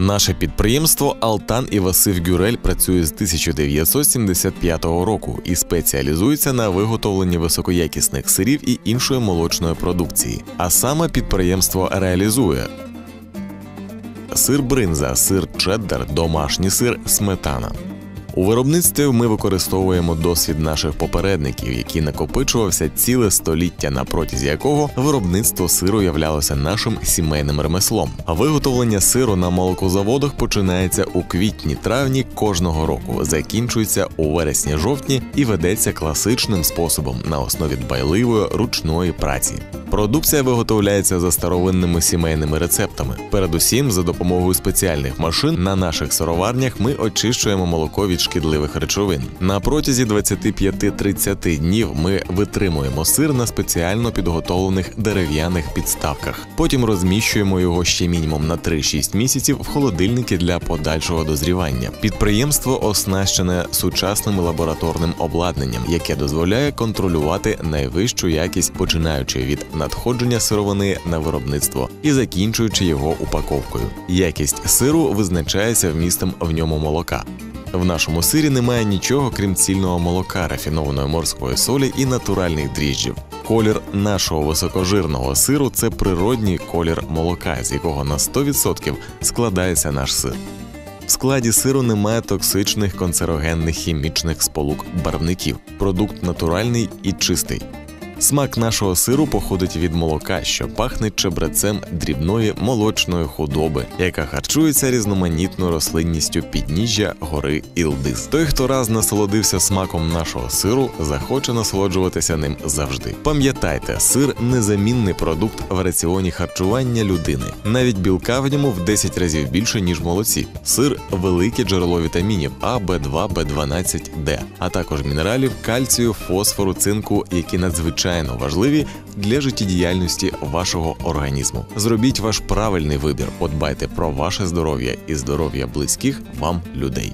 Наше підприємство Алтан і Васив Гюрель працює з 1975 року і спеціалізується на виготовленні високоякісних сирів і іншої молочної продукції. А саме підприємство реалізує сир бринза, сир чеддер, домашній сир, сметана. У виробництві ми використовуємо досвід наших попередників, який накопичувався ціле століття, на протязі якого виробництво сиру являлося нашим сімейним ремеслом. Виготовлення сиру на молокозаводах починається у квітні-травні кожного року, закінчується у вересні-жовтні і ведеться класичним способом на основі дбайливої ручної праці. Продукція виготовляється за старовинними сімейними рецептами. Передусім, за допомогою спеціальних машин на наших сироварнях ми очищуємо молоко від шкідливих речовин. На протязі 25-30 днів ми витримуємо сир на спеціально підготовлених дерев'яних підставках. Потім розміщуємо його ще мінімум на 3-6 місяців в холодильники для подальшого дозрівання. Підприємство оснащене сучасним лабораторним обладнанням, яке дозволяє контролювати найвищу якість, починаючи від надходження сировини на виробництво і закінчуючи його упаковкою. Якість сиру визначається вмістом в ньому молока. В нашому сирі немає нічого крім цільного молока, рафінованої морської солі і натуральних дріжджів. Колір нашого високожирного сиру це природній колір молока, з якого на 100% складається наш сир. В складі сиру немає токсичних канцерогенних хімічних сполук барвників. Продукт натуральний і чистий. Смак нашого сиру походить від молока, що пахне чебрецем дрібної молочної худоби, яка харчується різноманітною рослинністю підніжжя гори Ілдис. Той, хто раз насолодився смаком нашого сиру, захоче насолоджуватися ним завжди. Пам'ятайте, сир незамінний продукт в раціоні харчування людини. Навіть білка в ньому в 10 разів більше ніж молоці. Сир велике джерело вітамінів А, Б2, Б12, Д, а також мінералів, кальцію, фосфору, цинку, які надзвичайно важливі для життєдіяльності вашого організму. Зробіть ваш правильний вибір, подбайте про ваше здоров'я і здоров'я близьких вам людей.